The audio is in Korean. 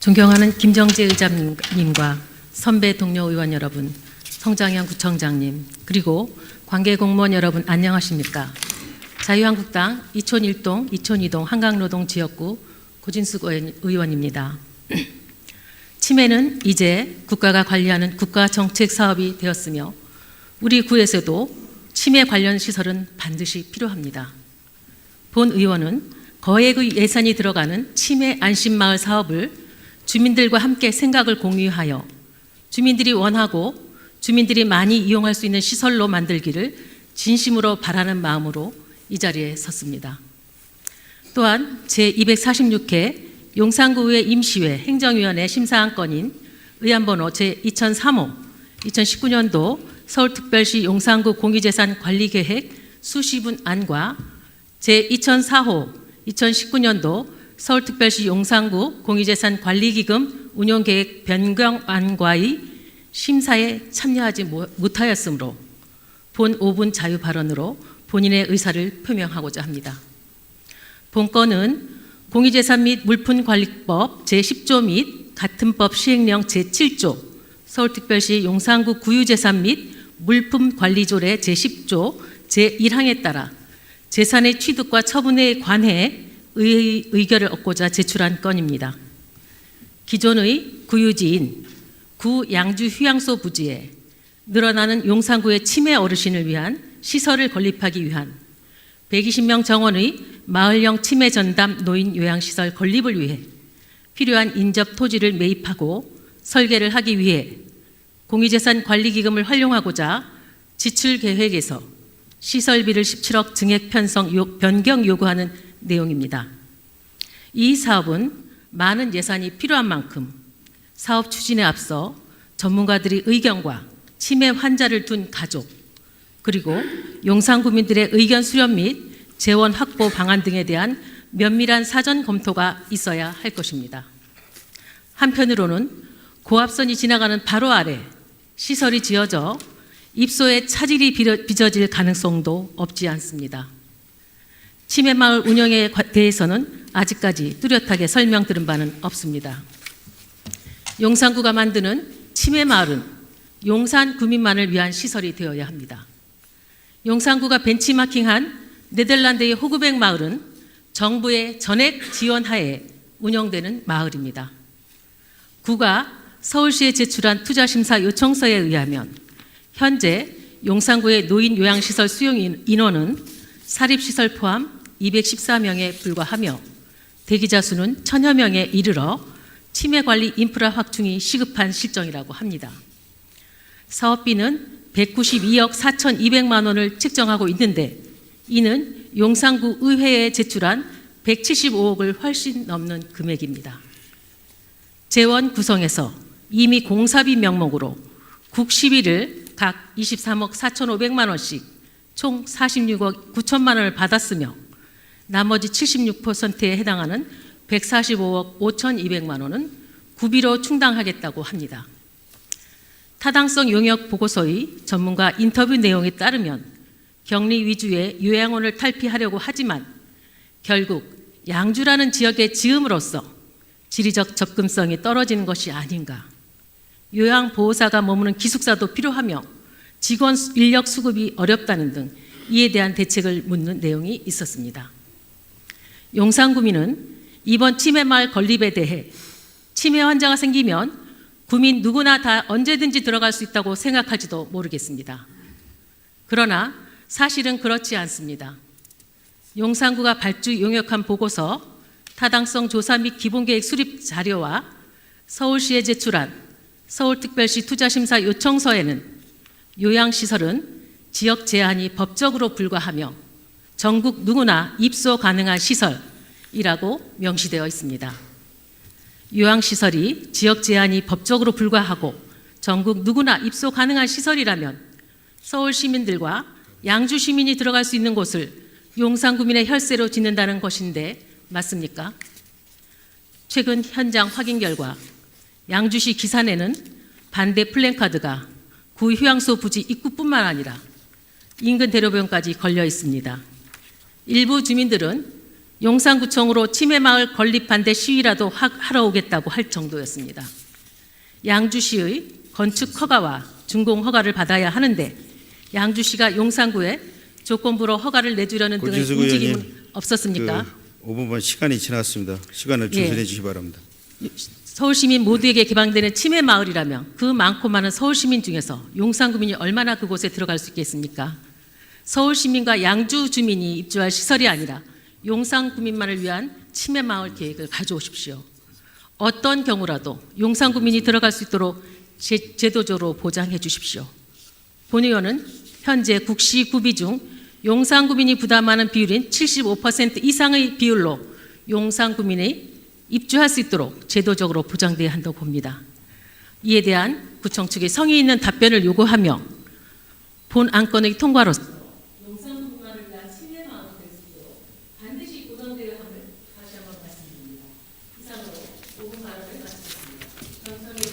존경하는 김정재 의장님과 선배 동료 의원 여러분, 성장현 구청장님, 그리고 관계 공무원 여러분 안녕하십니까? 자유한국당 이촌 1동, 이촌 2동 한강노동 지역구 고진숙 의원- 의원입니다. 치매는 이제 국가가 관리하는 국가 정책 사업이 되었으며 우리 구에서도 치매 관련 시설은 반드시 필요합니다. 본 의원은 거액의 예산이 들어가는 치매 안심마을 사업을 주민들과 함께 생각을 공유하여 주민들이 원하고 주민들이 많이 이용할 수 있는 시설로 만들기를 진심으로 바라는 마음으로 이 자리에 섰습니다. 또한 제246회 용산구의 임시회 행정위원회 심사한 건인 의안번호 제2003호 2019년도 서울특별시 용산구 공유재산 관리계획 수시분 안과 제2004호 2019년도 서울특별시 용산구 공유재산 관리기금 운용계획 변경안과의 심사에 참여하지 모- 못하였으므로 본 5분 자유 발언으로 본인의 의사를 표명하고자 합니다. 본건은 공유재산 및 물품관리법 제10조 및 같은 법 시행령 제7조 서울특별시 용산구 구유재산 및 물품관리조례 제10조 제1항에 따라 재산의 취득과 처분에 관해 의, 의결을 얻고자 제출한 건입니다. 기존의 구유지인 구 양주 휴양소 부지에 늘어나는 용산구의 치매 어르신을 위한 시설을 건립하기 위한 120명 정원의 마을형 치매 전담 노인 요양시설 건립을 위해 필요한 인접 토지를 매입하고 설계를 하기 위해 공유재산 관리기금을 활용하고자 지출 계획에서 시설비를 17억 증액 편성 요- 변경 요구하는 내용입니다. 이 사업은 많은 예산이 필요한 만큼 사업 추진에 앞서 전문가들의 의견과 치매 환자를 둔 가족 그리고 용산 구민들의 의견 수렴 및 재원 확보 방안 등에 대한 면밀한 사전 검토가 있어야 할 것입니다. 한편으로는 고압선이 지나가는 바로 아래 시설이 지어져 입소에 차질이 빚어- 빚어질 가능성도 없지 않습니다. 치매마을 운영에 과- 대해서는 아직까지 뚜렷하게 설명 들은 바는 없습니다. 용산구가 만드는 치매마을은 용산 구민만을 위한 시설이 되어야 합니다. 용산구가 벤치마킹한 네덜란드의 호그백 마을은 정부의 전액 지원 하에 운영되는 마을입니다. 구가 서울시에 제출한 투자심사 요청서에 의하면 현재 용산구의 노인 요양시설 수용 인- 인원은 사립시설 포함 214명에 불과하며 대기자 수는 천여 명에 이르러 치매 관리 인프라 확충이 시급한 실정이라고 합니다. 사업비는 192억 4,200만 원을 책정하고 있는데 이는 용산구 의회에 제출한 175억을 훨씬 넘는 금액입니다. 재원 구성에서 이미 공사비 명목으로 국 시비를 각 23억 4,500만 원씩 총 46억 9천만 원을 받았으며 나머지 76%에 해당하는 145억 5,200만 원은 구비로 충당하겠다고 합니다. 타당성 용역 보고서의 전문가 인터뷰 내용에 따르면 격리 위주의 요양원을 탈피하려고 하지만 결국 양주라는 지역에 지음으로써 지리적 접근성이 떨어지는 것이 아닌가. 요양보호사가 머무는 기숙사도 필요하며 직원 인력 수급이 어렵다는 등 이에 대한 대책을 묻는 내용이 있었습니다. 용산구민은 이번 치매 마을 건립에 대해 치매 환자가 생기면 구민 누구나 다 언제든지 들어갈 수 있다고 생각할지도 모르겠습니다. 그러나 사실은 그렇지 않습니다. 용산구가 발주 용역한 보고서, 타당성 조사 및 기본계획 수립 자료와 서울시에 제출한 서울특별시 투자심사 요청서에는 요양시설은 지역 제한이 법적으로 불과하며 전국 누구나 입소 가능한 시설이라고 명시되어 있습니다. 요양시설이 지역 제한이 법적으로 불과하고 전국 누구나 입소 가능한 시설이라면 서울 시민들과 양주 시민이 들어갈 수 있는 곳을 용산구민의 혈세로 짓는다는 것인데 맞습니까? 최근 현장 확인 결과 양주시 기산에는 반대 플랜카드가 구 휴양소 부지 입구뿐만 아니라 인근 대로변까지 걸려 있습니다. 일부 주민들은 용산구청으로 치매마을 건립 반대 시위라도 하- 하러 오겠다고 할 정도였습니다. 양주시의 건축 허가와 준공 허가를 받아야 하는데 양주시가 용산구에 조건부로 허가를 내주려는 등의 움직임은 없었습니까? 그 5분만 시간이 지났습니다. 시간을 예. 준수해 주시기 바랍니다. 서울 시민 모두에게 개방되는 치매 마을이라면 그 많고 많은 서울 시민 중에서 용산 구민이 얼마나 그곳에 들어갈 수 있겠습니까? 서울 시민과 양주 주민이 입주할 시설이 아니라 용산 구민만을 위한 치매 마을 계획을 가져오십시오. 어떤 경우라도 용산 구민이 들어갈 수 있도록 제, 제도적으로 보장해 주십시오. 본 의원은 현재 국시 구비 중 용산 구민이 부담하는 비율인 75% 이상의 비율로 용산 구민이 입주할 수 있도록 제도적으로 보장돼야 한다고 봅니다. 이에 대한 구청 측의 성의 있는 답변을 요구하며 본 안건의 통과로서 용산 신의 마음이 될 수 있도록 반드시 보장되어야 함을 다시 한번 말씀드립니다. 이상으로 5분 발언을 마치겠습니다. 감사합니다.